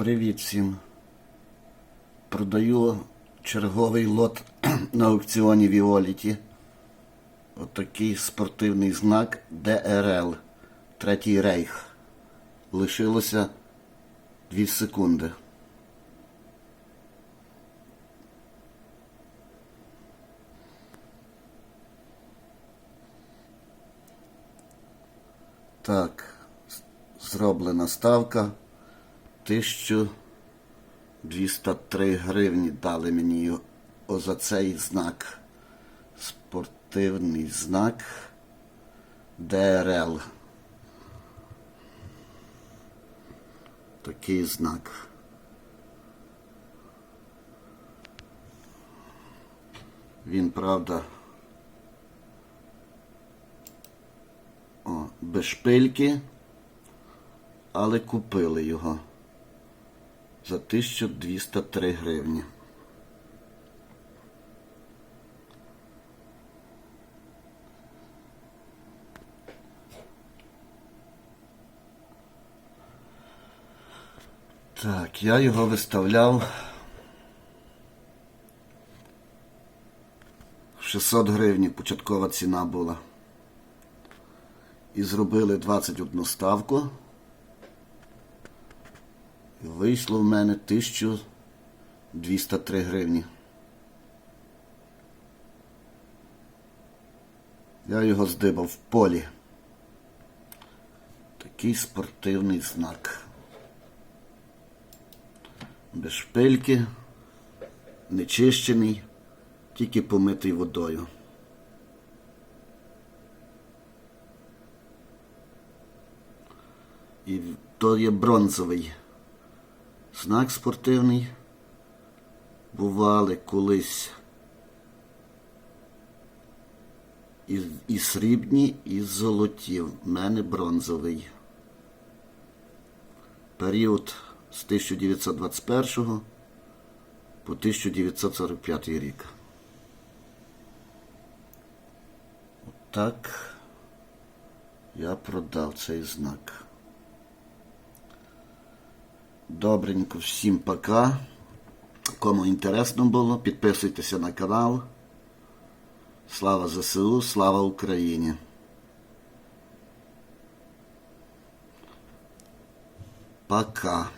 Привіт всім. Продаю черговий лот на аукціоні Віоліті. Отакий спортивний знак ДРЛ. Третій рейх. Лишилося 2 секунди. Так, зроблена ставка. 1203 гривні дали мені за цей знак. Спортивний знак ДРЛ. Такий знак. Він, правда, о, без шпильки, але купили його за 1203 гривні. Так, я його виставляв 600 гривень початкова ціна була. І зробили 21 ставку. І вийшло в мене 1203 гривні. Я його здибав в полі. Такий спортивний знак. Без шпильки, нечищений, тільки помитий водою. І то є бронзовий знак спортивний. Бували колись і, і срібні, і золоті. В мене бронзовий. Період з 1921 по 1945 рік. Так я продав цей знак. Добренько, всім пока. Кому інтересно було, підписуйтеся на канал. Слава ЗСУ, слава Україні! Пока.